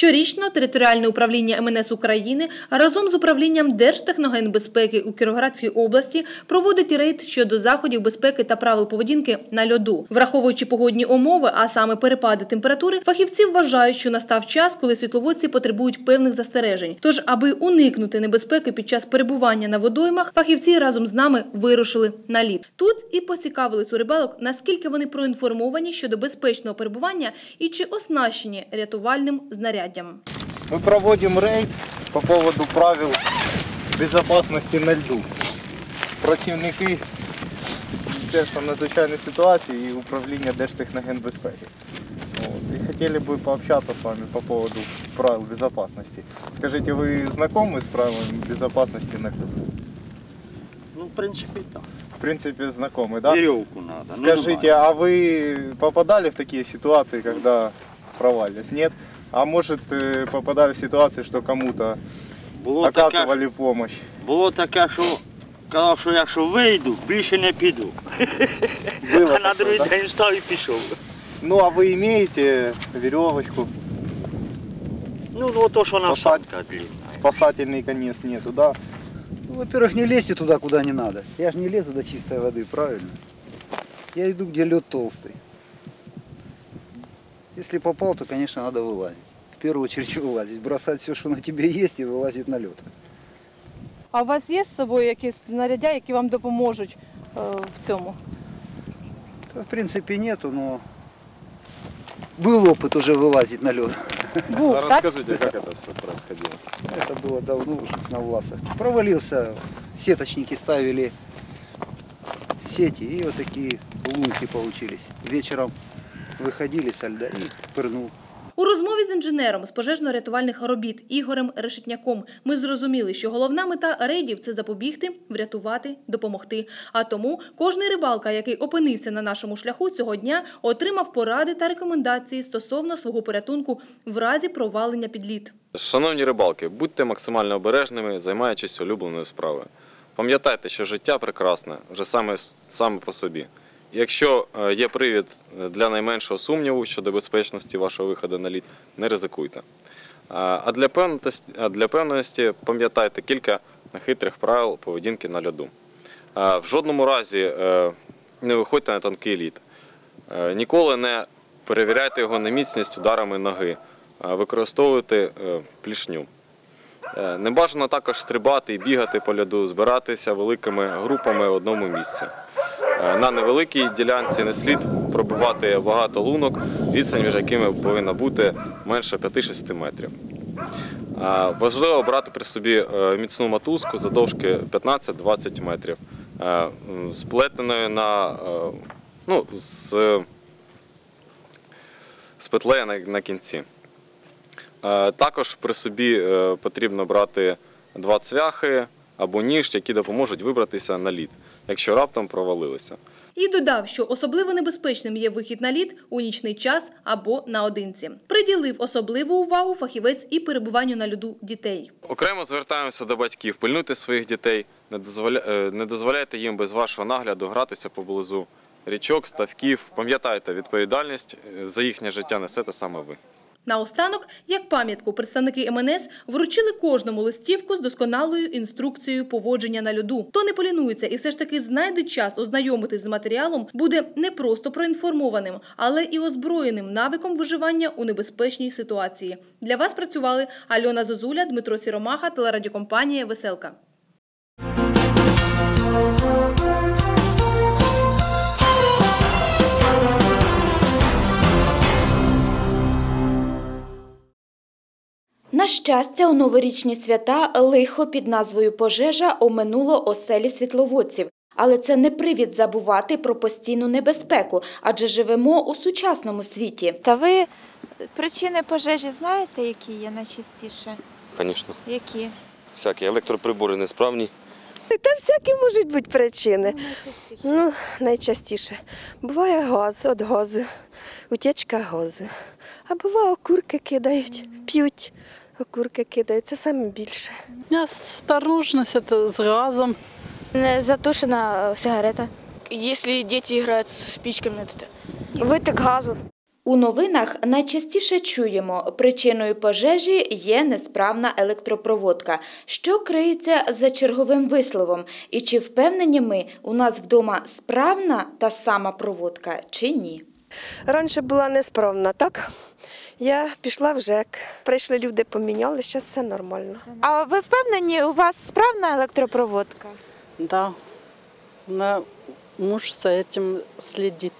Щорічно територіальне управління МНС України разом з управлінням Держтехногенбезпеки у Кіровоградській області проводить рейд щодо заходів безпеки та правил поведінки на льоду. Враховуючи погодні умови, а саме перепади температури, фахівці вважають, що настав час, коли світловодці потребують певних застережень. Тож, аби уникнути небезпеки під час перебування на водоймах, фахівці разом з нами вирушили на лід. Тут і поцікавились у рибалок, наскільки вони проінформовані щодо безпечного перебування і чи оснащені рятувальним знаряддям Мы проводим рейд по поводу правил безопасности на льду. Працівники Міністерства надзвичайної ситуації і управління Держтехногенбезпеки. Вот. И хотели бы пообщаться с вами по поводу правил безопасности. Скажите, вы знакомы с правилами безопасности на льду? Ну, в принципе, так. В принципе, знакомы, да? Веревку надо. ну, Скажите, давай. а вы попадали в такие ситуации, когда провалились? Нет? А может, э, попадали в ситуации, что кому-то було таке, оказывали помощь? було таке, що казав, що якщо вийду, більше не піду. Было А на такое, другий да? день встав і пішов. Ну, а вы имеете веревочку, Ну, ну то, що Посадь. насадка длинна. спасательный конец нету, да? Ну, Во-первых, не лезьте туда, куда не надо. Я же не лезу до чистой воды, правильно? Я иду, где лед толстый. Если попал, то, конечно, надо вылазить. В первую очередь вылазить. Бросать все, что на тебе есть, и вылазить на лед. А у вас є з собою якісь знаряддя, які вам допоможуть е, в цьому? Да, в принципе, нету, но был опыт уже вылазить на лед. Був, А так? расскажите, как это все происходило? Это было давно уже на Власах. Провалился, сеточники ставили сети, и вот такие лунки получились. Вечером выходили со льда и пырнул. У розмові з інженером з пожежно-рятувальних робіт Ігорем Решетняком ми зрозуміли, що головна мета рейдів це запобігти, врятувати, допомогти. А тому кожний рибалка, який опинився на нашому шляху цього дня, отримав поради та рекомендації стосовно свого порятунку в разі провалення під лід. Шановні рибалки, будьте максимально обережними, займаючись улюбленою справою. Пам'ятайте, що життя прекрасне вже саме, саме по собі. Якщо е, є привід для найменшого сумніву щодо безпечності вашого виходу на лід, не ризикуйте. А а для певності, для певності пам'ятайте кілька хитрих правил поведінки на льоду. В жодному разі е, не виходьте на тонкий лід. Е, Ніколи не перевіряйте його на міцність ударами ноги. Е, Використовуйте е, плішню. Е, Не бажано також стрибати і бігати по льоду, збиратися великими групами в одному місці. Е, На невеликій ділянці не слід пробувати багато лунок, відстань між якими повинна бути менше 5-6 метрів. Е, Важливо брати при собі е, міцну мотузку задовжки 15-20 метрів, сплетеною на, ну, з, з петлею на, на кінці. Також при собі потрібно брати два цвяхи або ніж, які допоможуть вибратися на лід, якщо раптом провалилися. І додав, що особливо небезпечним є вихід на лід у нічний час або наодинці. Приділив особливу увагу фахівець і перебуванню на льоду дітей. Окремо звертаємося до батьків. Пильнуйте своїх дітей, не, е, не дозволяйте їм без вашого нагляду гратися поблизу річок, ставків. Пам'ятайте, відповідальність е, за їхнє життя несете саме ви. Наостанок, як пам'ятку, представники МНС вручили кожному листівку з досконалою інструкцією поводження на льоду. Хто не полінується і все ж таки знайде час ознайомитись з матеріалом, буде не просто проінформованим, але і озброєним навиком виживання у небезпечній ситуації. Для вас працювали Альона Зозуля, Дмитро Сіромаха, телерадіокомпанія Веселка. Щастя, у новорічні свята лихо під назвою пожежа оминуло оселі світловодців. Але це не привід забувати про постійну небезпеку, адже живемо у сучасному світі. Та ви причини пожежі знаєте, які є найчастіше? Звісно, Які? всякі електроприбори несправні. Та всякі можуть бути причини. найчастіше. Ну, найчастіше. Буває газ від газу, утічка газу. А буває окурки кидають, п'ють, окурки кидають. Це саме більше. Осторожность это с газом. Затушена сигарета. Если дети играют с спичками, то это Витик газу. У новинах найчастіше чуємо, причиною пожежі є несправна електропроводка, що криється за черговим висловом. І чи впевнені ми, у нас вдома справна та сама проводка чи ні? Раніше була несправна, так? Я пішла в ЖЕК. Прийшли люди, поміняли, зараз все нормально. А ви впевнені, у вас справна електропроводка? Да. Меня муж за этим следит.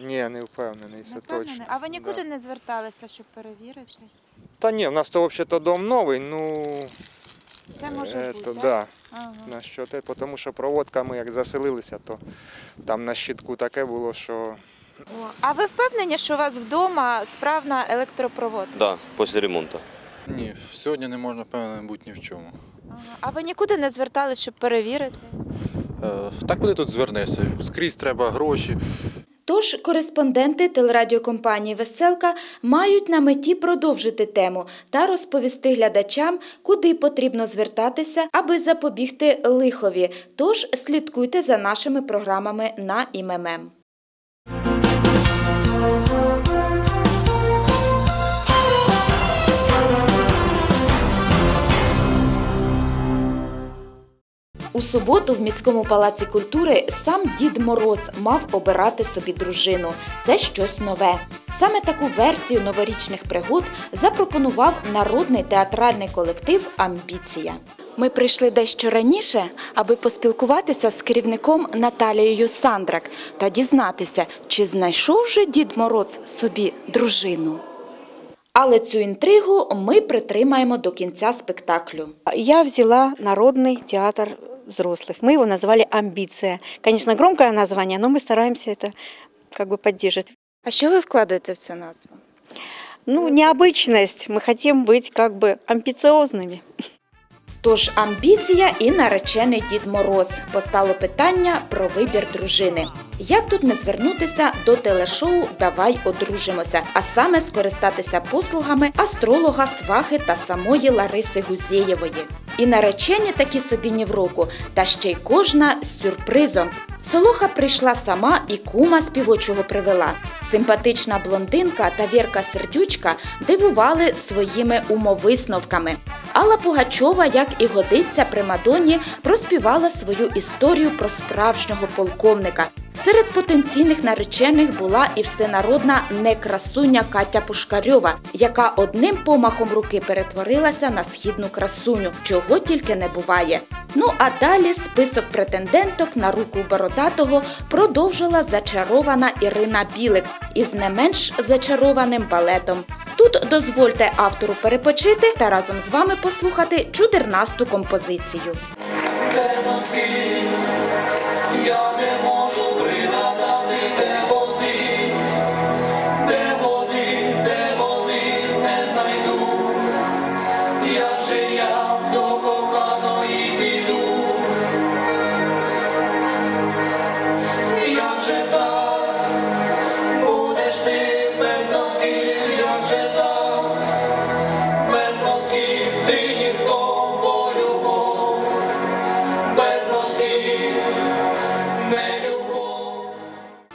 Ні, не впевнений, це точно. А ви нікуди не зверталися, щоб перевірити? Та ні, у нас то взагалі дом новий, ну Все може е, бути. так? да. Ага. На що те, тому що проводка ми як заселилися, то там на щитку таке було, що О, А ви впевнені, що у вас вдома справна електропроводка? Да, після ремонту. Ні, сьогодні не можна певно бути ні в чому. Ага. А ви нікуди не зверталися, щоб перевірити? Е, так куди тут звернешся? Скрізь треба гроші. Тож кореспонденти телерадіокомпанії Веселка мають на меті продовжити тему та розповісти глядачам, куди потрібно звертатися, аби запобігти лихові. Тож слідкуйте за нашими програмами на ІММ. У суботу в міському палаці культури сам Дід Мороз мав обирати собі дружину. Це щось нове. Саме таку версію новорічних пригод запропонував народний театральний колектив Амбіція. Ми прийшли дещо раніше, аби поспілкуватися з керівником Наталією Сандрак та дізнатися, чи знайшов же Дід Мороз собі дружину. Але цю інтригу ми притримаємо до кінця спектаклю. Я взяла Народный театр взрослых. Мы его назвали «Амбиция». Конечно, громкое название, но мы стараемся это как бы поддерживать. А що ви вкладаєте в цю назву? Ну, необычность. Мы хотим быть как бы амбициозными. Тож амбіція і наречений Дід Мороз. Постало питання про вибір дружини. Як тут не звернутися до телешоу Давай одружимося, а саме скористатися послугами астролога, свахи та самої Лариси Гузєєвої. І наречені такі собі ні в року, та ще й кожна з сюрпризом. Солоха прийшла сама і кума співочого привела. Симпатична блондинка та Вірка Сердючка дивували своїми умовисновками. Алла Пугачова, як і годиться при Мадонні, проспівала свою історію про справжнього полковника. Серед потенційних наречених була і всенародна некрасуня Катя Пушкарьова, яка одним помахом руки перетворилася на східну красуню, чого тільки не буває. Ну а далі список претенденток на руку бородатого продовжила зачарована Ірина Білик із не менш зачарованим балетом. Тут дозвольте автору перепочити та разом з вами послухати чудернасту композицію. Я не можу пригадати,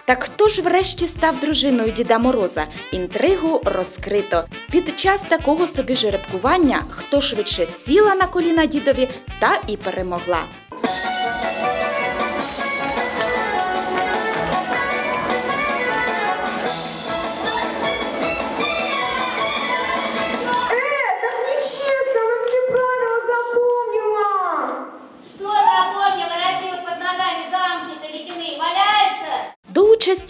Так хто ж врешті став дружиною Діда Мороза? Інтригу розкрито. Під час такого собі жеребкування хто швидше сіла на коліна дідові та і перемогла.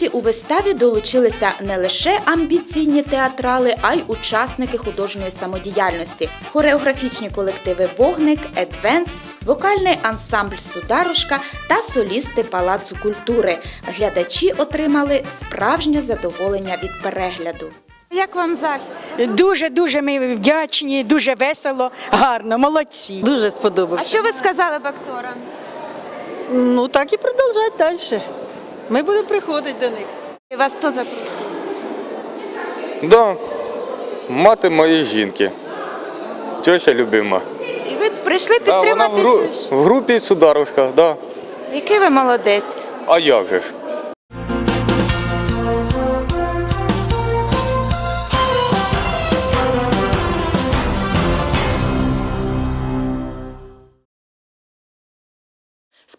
Участі у виставі долучилися не лише амбіційні театрали, а й учасники художньої самодіяльності, хореографічні колективи Вогник, Едвенс, вокальний ансамбль Сударушка та солісти Палацу культури. Глядачі отримали справжнє задоволення від перегляду. Як вам захід? Дуже дуже ми вдячні, дуже весело, гарно, молодці. Дуже А що ви сказали б акторам? Ну так і продовжати далі. Ми будемо приходити до них. І Вас хто запросив? Да. Мати моєї жінки. Тьоща любима. І ви прийшли Да, вона підтримати в, гру... в групі Сударушка, да. Який ви молодець? А як же ж?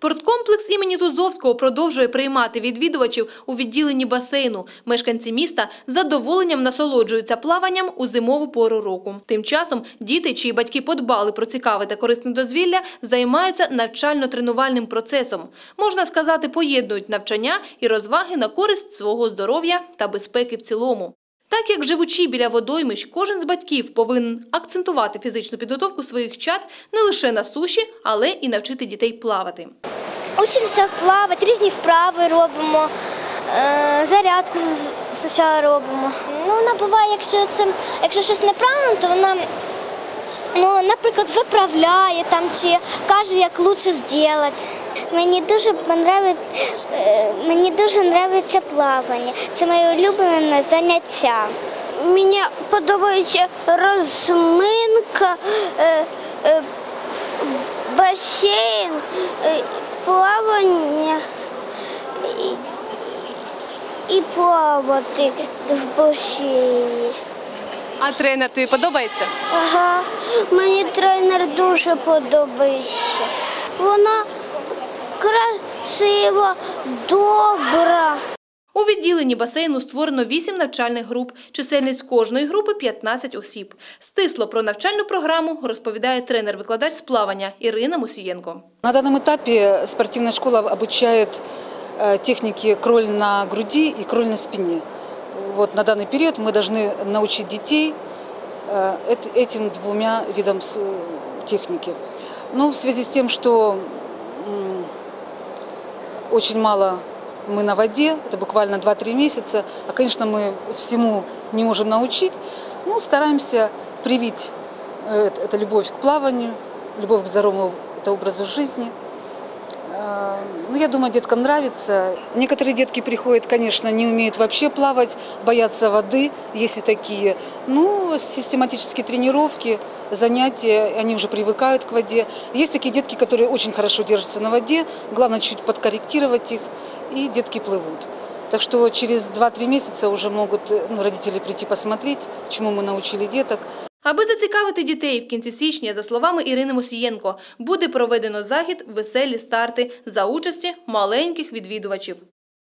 Спорткомплекс імені Тузовського продовжує приймати відвідувачів у відділенні басейну. Мешканці міста з задоволенням насолоджуються плаванням у зимову пору року. Тим часом діти, чиї батьки подбали про цікаве та корисне дозвілля, займаються навчально-тренувальним процесом. Можна сказати, поєднують навчання і розваги на користь свого здоров'я та безпеки в цілому. Так як живучи біля водоймищ, кожен з батьків повинен акцентувати фізичну підготовку своїх чад не лише на суші, але і навчити дітей плавати. Учимося плавати, різні вправи робимо, е, зарядку спочатку робимо. Ну, вона буває, якщо це якщо щось неправильно, то вона, ну, наприклад, виправляє там чи каже, як краще зробити. Мені дуже подобається, мені дуже подобається плавання. Це моє улюблене заняття. Мені подобається розминка, е, басейн, е, плавання і, і плавати в басейні. А тренер тобі подобається? Ага, мені тренер дуже подобається. Вона красива, добра. У відділенні басейну створено 8 навчальних груп. Чисельність кожної групи 15 осіб. Стисло про навчальну програму розповідає тренер-викладач з плавання Ірина Мусієнко. На данном этапе спортивная школа обучает э, технике кроль на груди и кроль на спине. Вот на данный период мы должны научить детей э, эт- этим двумя видам с- э, техники. Ну, в связи с тем, что м, очень мало мы на воде, это буквально 2-3 месяца, а, конечно, мы всему не можем научить, ну, стараемся привить э, это, любовь к плаванию, любовь к здоровому это образу жизни. Э, Ну, я думаю, деткам нравится. Некоторые детки приходят, конечно, не умеют вообще плавать, боятся воды, есть и такие. Ну, систематические тренировки, занятия, они уже привыкают к воде. Есть такие детки, которые очень хорошо держатся на воде, главное чуть подкорректировать их, и детки плывут. Так что через 2-3 месяца уже могут э, ну, родители прийти посмотреть, чему мы научили деток. Аби зацікавити дітей в кінці січня, за словами Ірини Мусієнко, буде проведено захід «Веселі старти» за участі маленьких відвідувачів.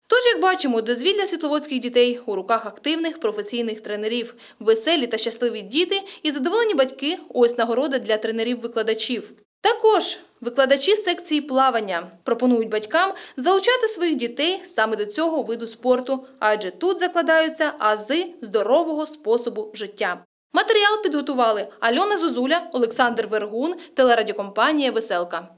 Тож, як бачимо, дозвілля світловодських дітей у руках активних професійних тренерів. Веселі та щасливі діти і задоволені батьки – ось нагорода для тренерів-викладачів. Також викладачі секції плавання пропонують батькам залучати своїх дітей саме до цього виду спорту, адже тут закладаються ази здорового способу життя. Матеріал підготували Альона Зозуля, Олександр Вергун, телерадіокомпанія «Веселка».